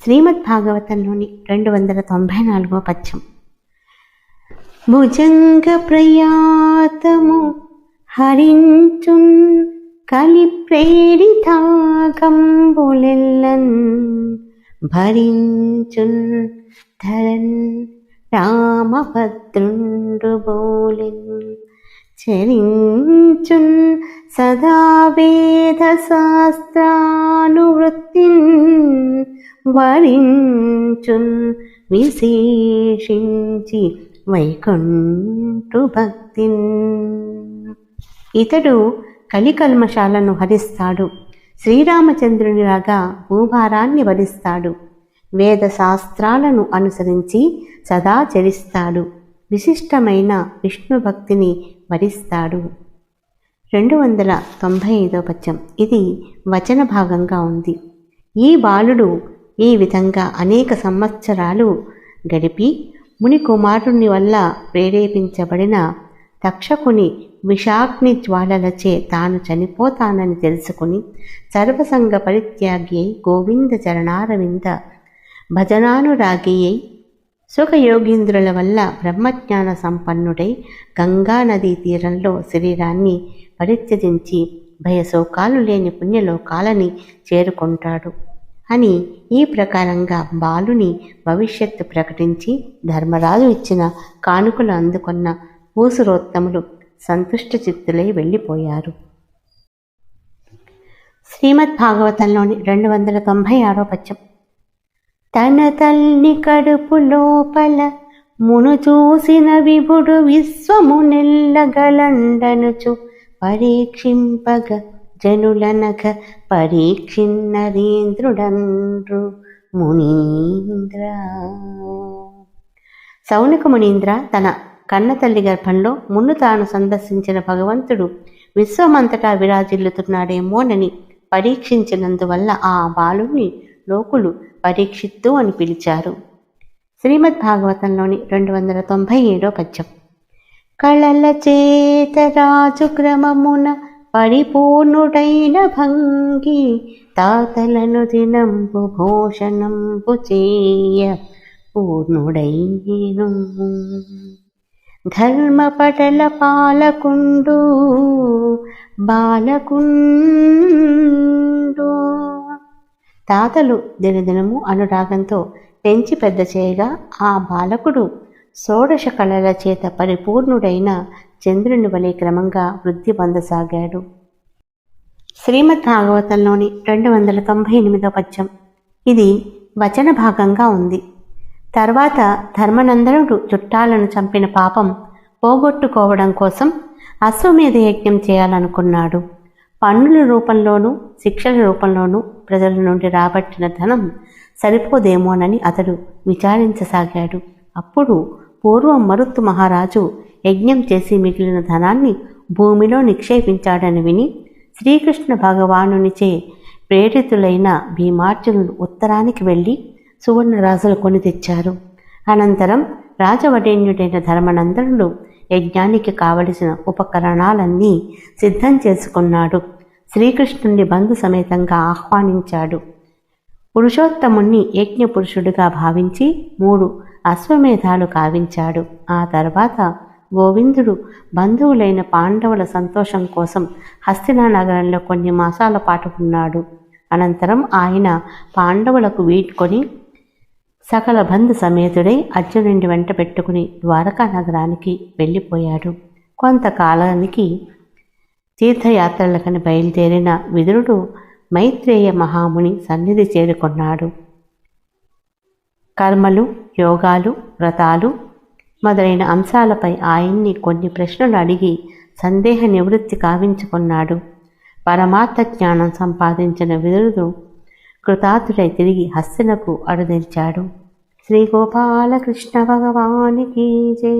శ్రీమద్ భాగవతంలోని రెండు వందల తొంభై నాలుగో పద్యం భుజంగ ప్రయాతము హరించున్ కలి ప్రేరితాకంబులెల్లన్ భరించున్ ధరన్ రామభద్రుండు బోలెన్ చరించున్ సదా వేద శాస్త్రానువృత్తిన్ వరించున్ విశేషించి వైకుంఠు భక్తి ఇతడు కలికల్మశాలను హరిస్తాడు. శ్రీరామచంద్రునిలాగా భూభారాన్ని వరిస్తాడు వేద శాస్త్రాలను అనుసరించి సదా చరిస్తాడు. విశిష్టమైన విష్ణు భక్తిని వరిస్తాడు. రెండు వందల తొంభై ఐదో పద్యం. ఇది వచన భాగంగా ఉంది. ఈ బాలుడు ఈ విధంగా అనేక సంవత్సరాలు గడిపి ముని కుమారుని వల్ల ప్రేరేపించబడిన తక్షకుని విషాగ్ని జ్వాలలచే తాను చనిపోతానని తెలుసుకుని సర్వసంగ పరిత్యాగి అయి గోవింద చరణారవింద భజనానురాగి అయి సుఖయోగీంద్రుల వల్ల బ్రహ్మజ్ఞాన సంపన్నుడై గంగా నదీ తీరంలో శరీరాన్ని పరిత్యజించి భయశోకాలు లేని పుణ్యలోకాలని చేరుకుంటాడు అని ఈ ప్రకారంగా బాలుని భవిష్యత్తు ప్రకటించి ధర్మరాజు ఇచ్చిన కానుకలు అందుకున్న పూసురోత్తములు సంతుష్ట చిత్తులై వెళ్ళిపోయారు. శ్రీమద్ భాగవతంలోని రెండు వందల తొంభై ఆరో పద్యం. తన తల్లి కడుపు లోపల మును చూసిన విభుడు విశ్వము నెల్లగలండనుచు పరీక్షింపగ జనులనక పరీక్షిన్నరీంద్రుడండ్రు మునీంద్ర. సౌనక మునీంద్ర తన కన్న తల్లి గర్భంలో మున్ను తాను సందర్శించిన భగవంతుడు విశ్వమంతటా విరాజిల్లుతున్నాడేమోనని పరీక్షించినందువల్ల ఆ బాలుని లోకులు పరీక్షిత్తు అని పిలిచారు. శ్రీమద్ భాగవతంలోని రెండు వందల తొంభై ఏడో పద్యం. కళల చేత రాజు క్రమమున పరిపూర్ణుడైన భంగి తాతలను దినంబు భూషణంబు చేయ పూర్ణుడైను ధర్మపటల పాలకుండు బాలకుండు తాతలు దినదినము అనురాగంతో పెంచి పెద్ద చేయగా ఆ బాలకుడు షోడశ కళల చేత పరిపూర్ణుడైన చంద్రుని వలె క్రమంగా వృద్ధి పొందసాగాడు. శ్రీమద్ భాగవతంలోని రెండు వందల తొంభై ఎనిమిదో పద్యం. ఇది వచన భాగంగా ఉంది. తర్వాత ధర్మనందనుడు చుట్టాలను చంపిన పాపం పోగొట్టుకోవడం కోసం అశ్వమేధ యజ్ఞం చేయాలనుకున్నాడు. పన్నుల రూపంలోనూ శిక్షల రూపంలోనూ ప్రజల నుండి రాబట్టిన ధనం సరిపోదేమోనని అతడు విచారించసాగాడు. అప్పుడు పూర్వం మరుత్తు మహారాజు యజ్ఞం చేసి మిగిలిన ధనాన్ని భూమిలో నిక్షేపించాడని విని శ్రీకృష్ణ భగవానునిచే ప్రేరితులైన భీమార్జునులు ఉత్తరానికి వెళ్ళి సువర్ణరాజులు కొని తెచ్చారు. అనంతరం రాజవడేన్యుడైన ధర్మనందనుడు యజ్ఞానికి కావలసిన ఉపకరణాలన్నీ సిద్ధం చేసుకున్నాడు. శ్రీకృష్ణుని బంధు సమేతంగా ఆహ్వానించాడు. పురుషోత్తముణ్ణి యజ్ఞ పురుషుడిగా భావించి మూడు అశ్వమేధాలు కావించాడు. ఆ తర్వాత గోవిందుడు బంధువులైన పాండవుల సంతోషం కోసం హస్తినా నగరంలో కొన్ని మాసాల పాటు ఉన్నాడు. అనంతరం ఆయన పాండవులకు వీడ్కొని సకల బంధు సమేతుడై అర్జునుడి వెంట పెట్టుకుని ద్వారకా నగరానికి వెళ్ళిపోయాడు. కొంతకాలానికి తీర్థయాత్రలకని బయలుదేరిన విదురుడు మైత్రేయ మహాముని సన్నిధి చేరుకున్నాడు. కర్మలు యోగాలు వ్రతాలు మొదలైన అంశాలపై ఆయన్ని కొన్ని ప్రశ్నలు అడిగి సందేహ నివృత్తి కావించుకున్నాడు. పరమార్థ జ్ఞానం సంపాదించిన విదురుడు కృతార్థుడై తిరిగి హస్తినకు అడుదించాడు శ్రీ గోపాలకృష్ణ భగవానికి జై.